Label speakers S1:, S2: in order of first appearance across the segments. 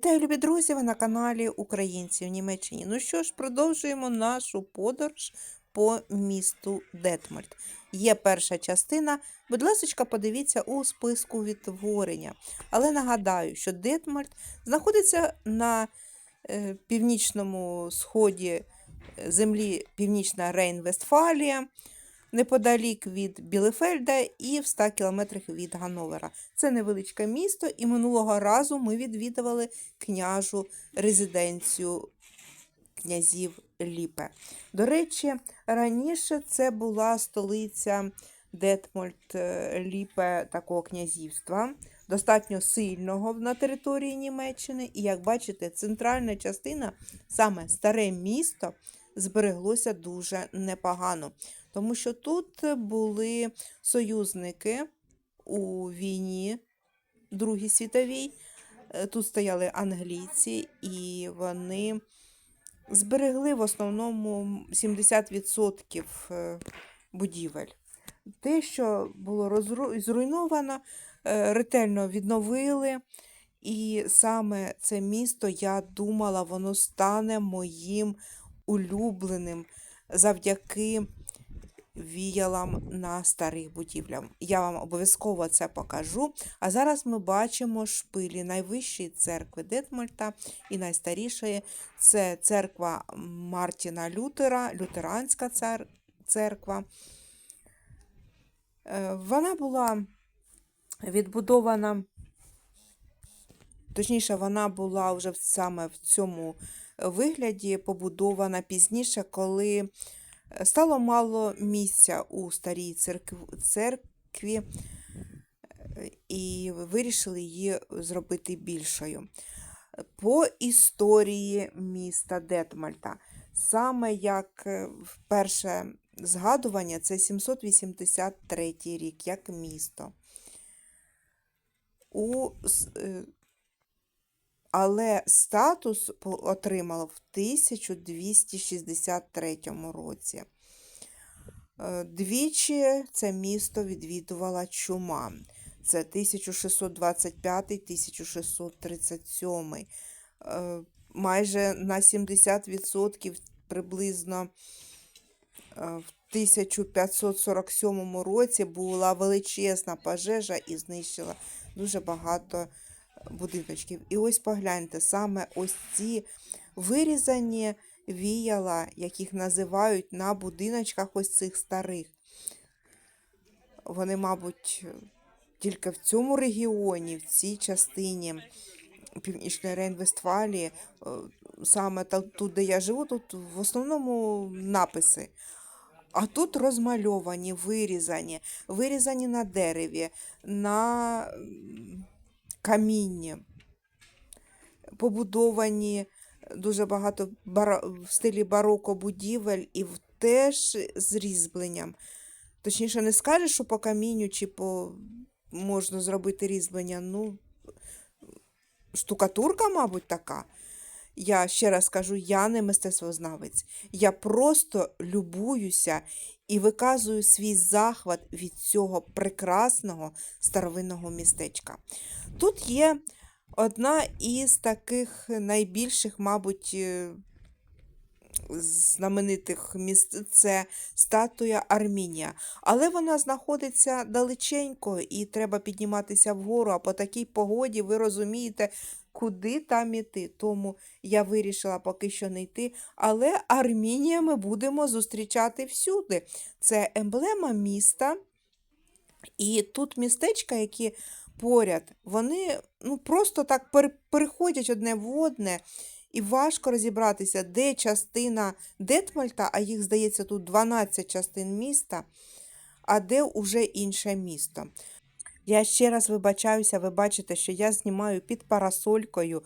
S1: Вітаю, любі друзі! Ви на каналі Українці в Німеччині. Ну що ж, продовжуємо нашу подорож по місту Детмольд. Є перша частина. Будь ласка, подивіться у списку відтворення. Але нагадаю, що Детмольд знаходиться на е, північному сході е, землі Північна Рейн-Вестфалія, неподалік від Білефельда і в 100 кілометрах від Ганновера. Це невеличке місто, і минулого разу ми відвідували княжу резиденцію князів Ліпе. До речі, раніше це була столиця Детмольд е, Ліпе такого князівства, достатньо сильного на території Німеччини. І як бачите, центральна частина, саме старе місто, збереглося дуже непогано. Тому що тут були союзники у війні Другій світовій. Е, Тут стояли англійці, і вони зберегли в основному 70% е, будівель. Те, що було розру- зруйновано, е, ретельно відновили. І саме це місто, я думала, воно стане моїм улюбленим завдяки віялам на старих будівлях. Я вам обов'язково це покажу. А зараз ми бачимо шпилі найвищої церкви Детмольта і найстарішої це церква Мартіна Лютера, лютеранська цер- церква. Е, Вона була відбудована, точніше, вона була вже саме в цьому вигляді побудована пізніше, коли стало мало місця у старій церкв- церкві, і вирішили її зробити більшою. По історії міста Детмальта, саме як е, перше згадування, це 783 рік, як місто. У, е, але статус отримало в 1263 році. Е, Двічі це місто відвідувала чума. Це 1625-1637. Е, Майже на 70% приблизно е, в 1547 році була величезна пожежа і знищила дуже багато будиночків. І ось погляньте, саме ось ці вирізані віяла, яких називають на будиночках ось цих старих. Вони, мабуть, тільки в цьому регіоні, в цій частині Північної Рейн-Вестфалії, е, саме тут, де я живу, тут в основному написи. А тут розмальовані, вирізані, вирізані на дереві, на камінні, побудовані дуже багато в стилі бароко будівель і теж з різьбленням. Точніше, не скажеш, що по камінню чи по можна зробити різьблення. Ну, штукатурка, мабуть, така. Я ще раз кажу, я не мистецтвознавець. Я просто любуюся і виказую свій захват від цього прекрасного старовинного містечка. Тут є одна із таких найбільших, мабуть, е, знаменитих міст це статуя Армінія. Але вона знаходиться далеченько і треба підніматися вгору, а по такій погоді ви розумієте, куди там іти. Тому я вирішила поки що не йти. Але Армінія ми будемо зустрічати всюди. Це емблема міста. І тут містечка, які поряд, вони ну, просто так переходять одне в одне, і важко розібратися, де частина Детмальта, а їх, здається, тут 12 частин міста, а де уже інше місто. Я ще раз вибачаюся, ви бачите, що я знімаю під парасолькою,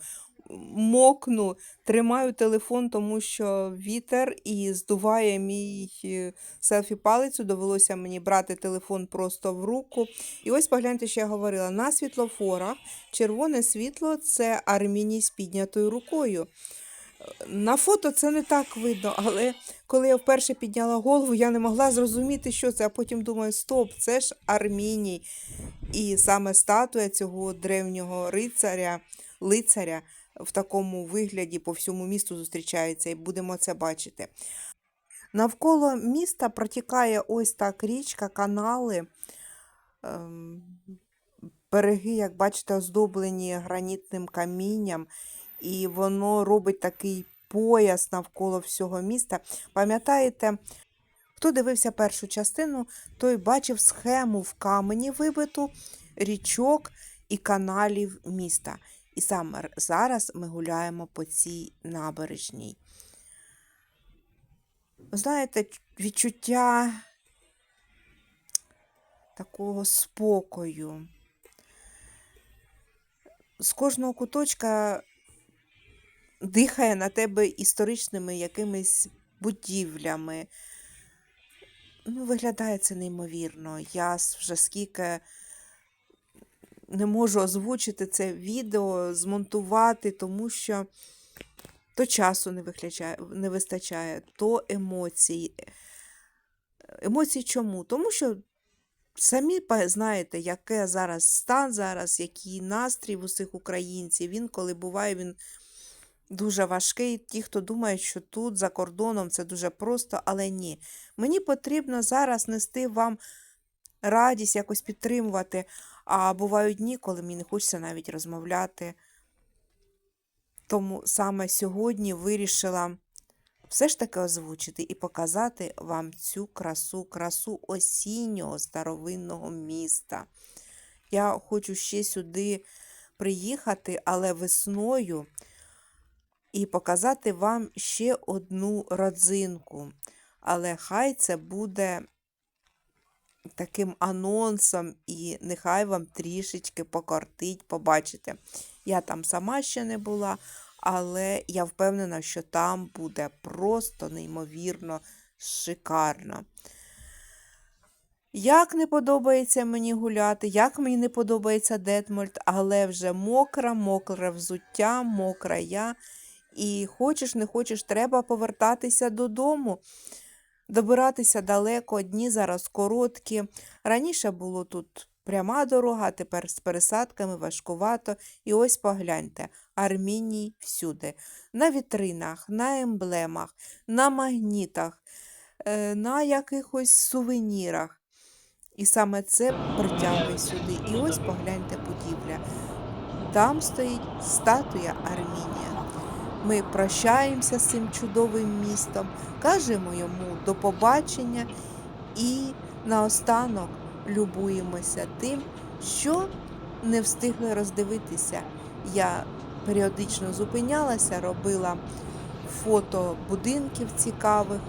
S1: мокну, тримаю телефон, тому що вітер і здуває мій е, селфі-палицю. Довелося мені брати телефон просто в руку. І ось погляньте, що я говорила. На світлофорах червоне світло це Арміній з піднятою рукою. На фото це не так видно, але коли я вперше підняла голову, я не могла зрозуміти, що це, а потім думаю, стоп, це ж Арміній. І саме статуя цього древнього рицаря, лицаря в такому вигляді по всьому місту зустрічаються, і будемо це бачити. Навколо міста протікає ось так річка, канали. ем, Береги, як бачите, оздоблені гранітним камінням, і воно робить такий пояс навколо всього міста. Пам'ятаєте, хто дивився першу частину, той бачив схему в камені вибиту річок і каналів міста. І саме зараз ми гуляємо по цій набережній. Знаєте, відчуття такого спокою. З кожного куточка дихає на тебе історичними якимись будівлями. Ну, виглядає це неймовірно. Я вже скільки не можу озвучити це відео, змонтувати, тому що то часу не, не вистачає, то емоцій. Емоції чому? Тому що самі знаєте, яке зараз стан зараз, який настрій в усіх українців. Він, коли буває, він дуже важкий. Ті, хто думають, що тут, за кордоном, це дуже просто, але ні. Мені потрібно зараз нести вам радість, якось підтримувати. А бувають дні, коли мені не хочеться навіть розмовляти. Тому саме сьогодні вирішила все ж таки озвучити і показати вам цю красу, красу осіннього старовинного міста. Я хочу ще сюди приїхати, але весною, і показати вам ще одну родзинку. Але хай це буде таким анонсом, і нехай вам трішечки покортить, побачите. Я там сама ще не була, але я впевнена, що там буде просто неймовірно шикарно. Як не подобається мені гуляти, як мені не подобається Детмольд, але вже мокра, мокре взуття, мокра я. І хочеш, не хочеш, треба повертатися додому. Добиратися далеко, дні зараз короткі. Раніше було тут пряма дорога, тепер з пересадками важкувато. І ось погляньте, Арміній всюди. На вітринах, на емблемах, на магнітах, е, на якихось сувенірах. І саме це притягує сюди. І ось погляньте будівля. Там стоїть статуя Армінія. Ми прощаємося з цим чудовим містом, кажемо йому до побачення і наостанок любуємося тим, що не встигли роздивитися. Я періодично зупинялася, робила фото будинків цікавих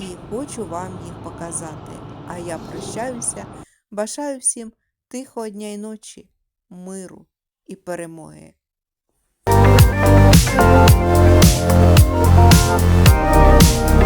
S1: і хочу вам їх показати. А я прощаюся, бажаю всім тихого дня і ночі, миру і перемоги.
S2: Oh, oh,